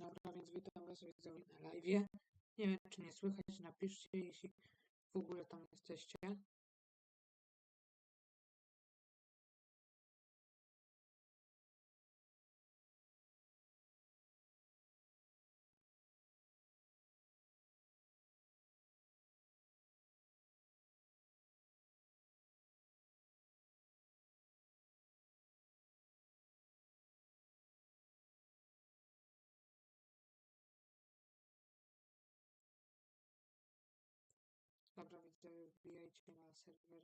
Dobra, więc witam Was widzowie na live. Nie wiem, czy mnie słychać, napiszcie, jeśli w ogóle tam jesteście. Dobra, widzowie, wbijajcie na serwer.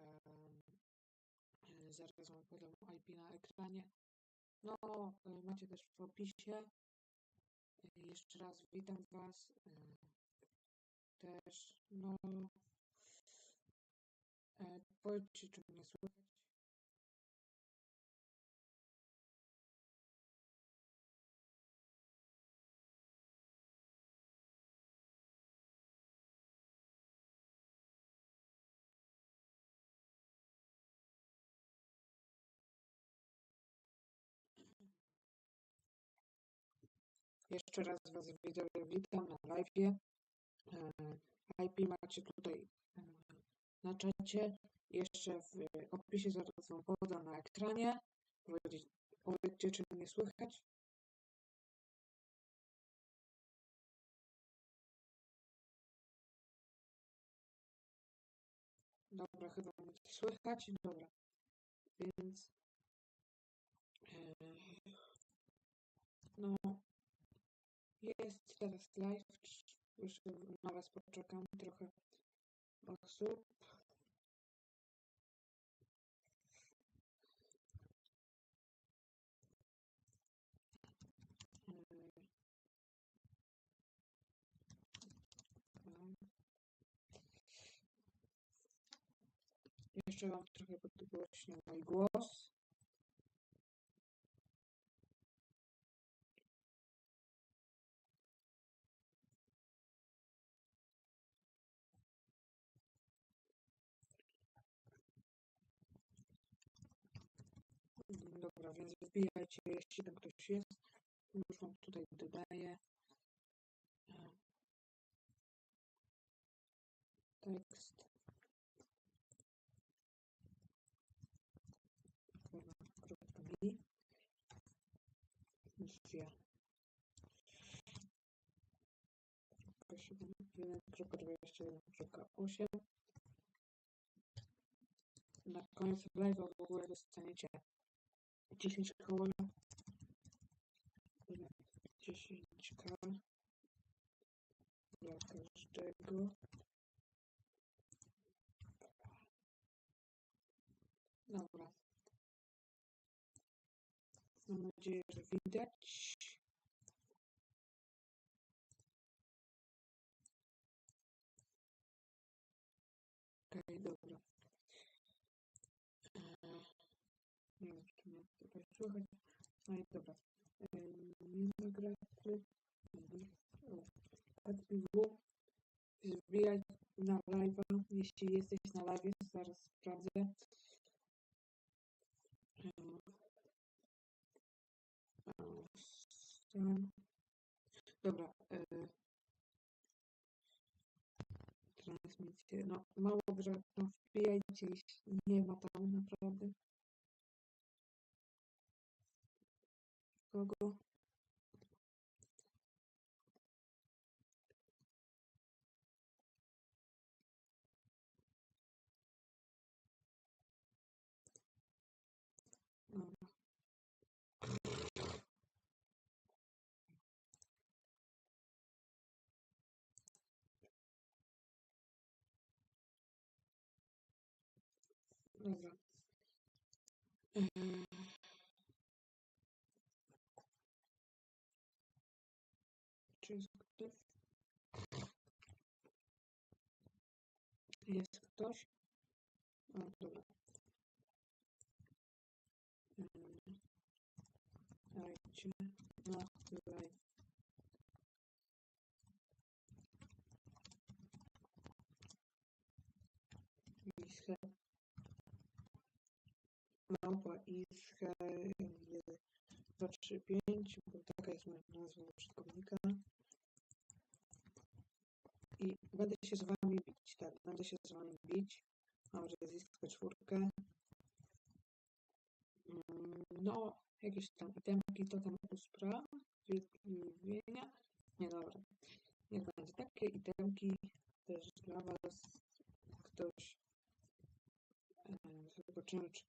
E, zaraz Wam podam IP na ekranie. No, macie też w opisie. Jeszcze raz witam Was. Też, no, e, powiedzcie, czy mnie słychać. Jeszcze raz Was witam na live. IP macie tutaj e, na czacie. Jeszcze w opisie zaraz Wam podam na ekranie. Powiedzcie, czy mnie słychać. Dobra, chyba mnie słychać. Dobra. Więc e, no jest teraz live. Jeszcze na Was poczekam trochę osób. Jeszcze Wam trochę podgłośnię mój głos. Więc wbijajcie, jeśli tam ktoś jest. Już Wam tutaj dodaję. E, Tekst. mi. 1.21.8 Na koniec live'a w ogóle dostaniecie 10 koła 10k dla każdego Dobra. Mam nadzieję, że widać. Okej, okay, dobra. Czy mnie tutaj słychać. No i dobra. Nie grać. AdBW. Wbijać na live'a, jeśli jesteś na live, zaraz sprawdzę. Dobra. E, transmisję. No, mało grze. No, wbijajcie, jeśli nie ma tam naprawdę. Kogo? Dobra. Dobra. Eee. Czy jest Jest ktoś? O, dobra. Eee. Dajcie na live. Ische. Małpa Ische 235, bo taka jest wezmę nazwę użytkownika i będę się z wami bić, tak, będę się z wami bić. Mam rezistkę czwórkę. Mm, No, jakieś tam itemki, to tam uspra. Nie, dobra. Niech będzie takie itemki też dla was. Ktoś e, zobaczymy, czy,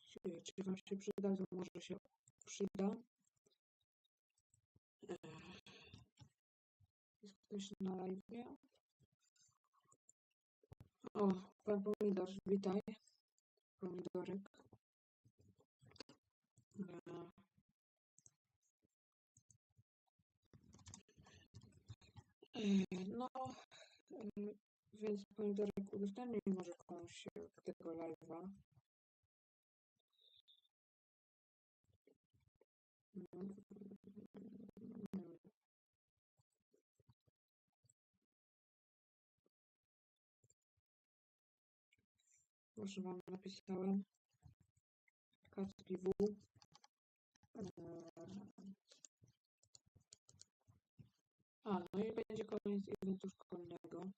czy, czy wam się przyda, to może się przyda. E, Jest ktoś na live? O, pan pomidor, witaj. Pomidorek. E, No, e, więc pomidorek udostępnij może komuś tego live'a. Już wam napisałem. Kacpi W. Eee, A, no i będzie koniec eventu szkolnego.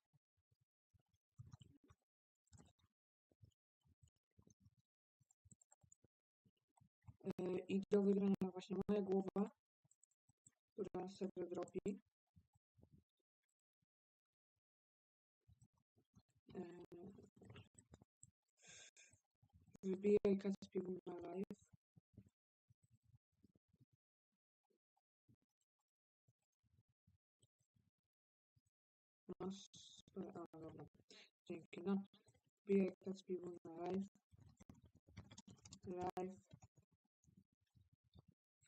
Eee, I do wygrania właśnie moja głowa, która sobie dropi. Wybijaj Kacpiwu na live. No, super, a dobra. Dzięki, no. Wybijaj Kacpiwu na live. Live.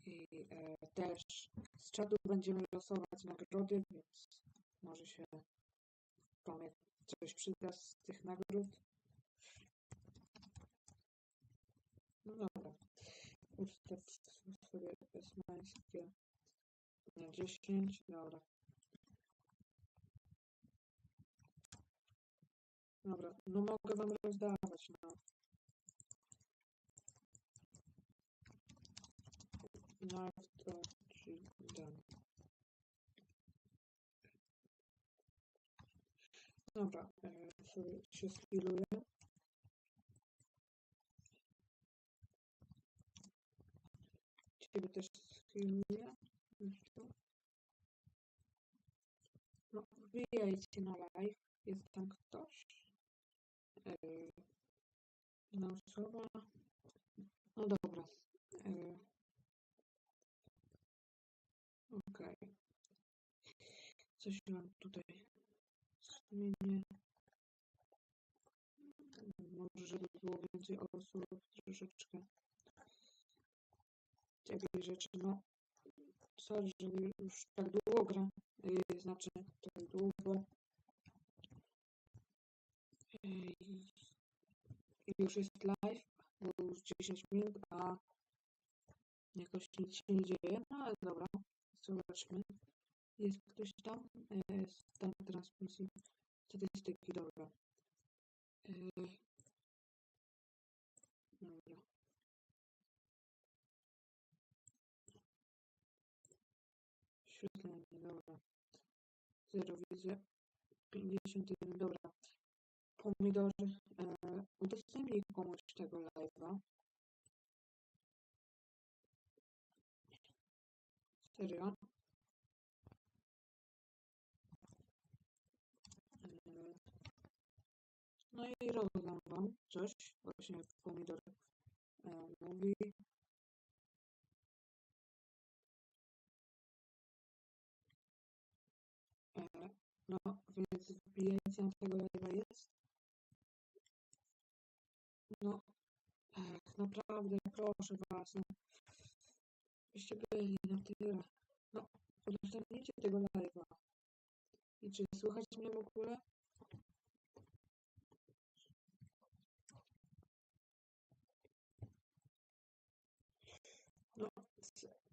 I e, też z czatu będziemy losować nagrody, więc może się komuś coś przyda z tych nagród. No dobra. Ustaw sobie esmańskie na 10. Dobra. Dobra, no mogę wam rozdawać, no. No, to ci dam. Dobra, e, sobie się skilluję. Ciebie też. Jeszcze. No, wbijajcie na live. Jest tam ktoś? E, Jedna osoba. No dobra. E, Okej. Coś mam tutaj. Skupienie. Może, żeby było więcej osób, troszeczkę takiej rzeczy. No, sorry, że już tak długo gram. Yy, znaczy, tak długo. Yy, już jest live, bo już 10 minut, a jakoś nic się nie dzieje. No ale dobra, zobaczmy. Jest ktoś tam? Yy, stan transmisji, statystyki, dobra. Yy. Dobra. Zero widzę. 51, dobra. Pomidory. E, udostępnij komuś tego live'a. Serio? E, no i rozdam wam coś. Właśnie pomidor e, mówi. No, więc na tego live'a jest. No, ech, naprawdę, proszę was, no. Byście byli na tyle. No, udostępnijcie tego live'a. I czy słychać mnie w ogóle? No,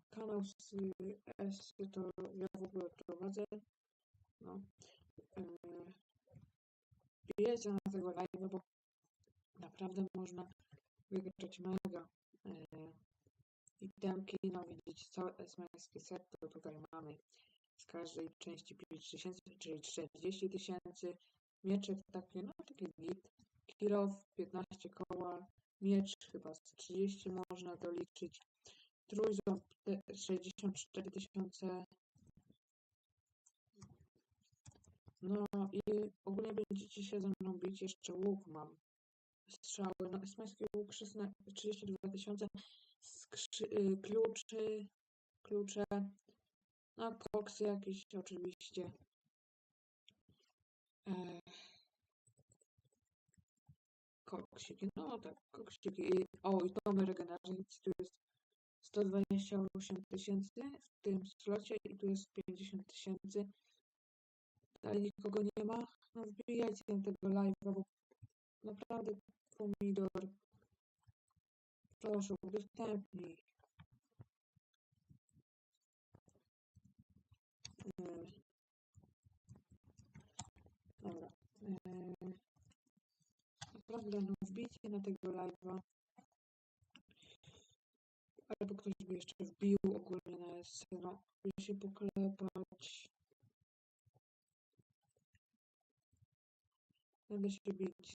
kanał z S to ja w ogóle prowadzę. No. Wbijajcie na tego live'a, bo naprawdę można wygrać mega. Yy, Itemki, no widzicie, cały esmerski set to tutaj mamy z każdej części 5 tysięcy, czyli 40 tysięcy. Mieczek takie, no takie git. Kilof 15 koła, miecz chyba z 30 można doliczyć. Trójząb te- 64 tysiące. No i ogólnie będziecie się ze mną bić, jeszcze łuk mam. Strzały, no esmerski łuk 16, 32 tysiące, y, kluczy, klucze, no koksy jakieś oczywiście. E, koksiki, no tak, koksiki. O, i tomy regeneracji, tu jest 128 tysięcy w tym slocie i tu jest 50 tysięcy. Ale nikogo nie ma. No wbijajcie na tego live'a, bo naprawdę pomidor. Proszę, udostępnij. Mm. Dobra. Eee, Naprawdę, no wbijcie na tego live'a. Albo ktoś by jeszcze wbił ogólnie na SC, no, by się poklepać. Będę się bić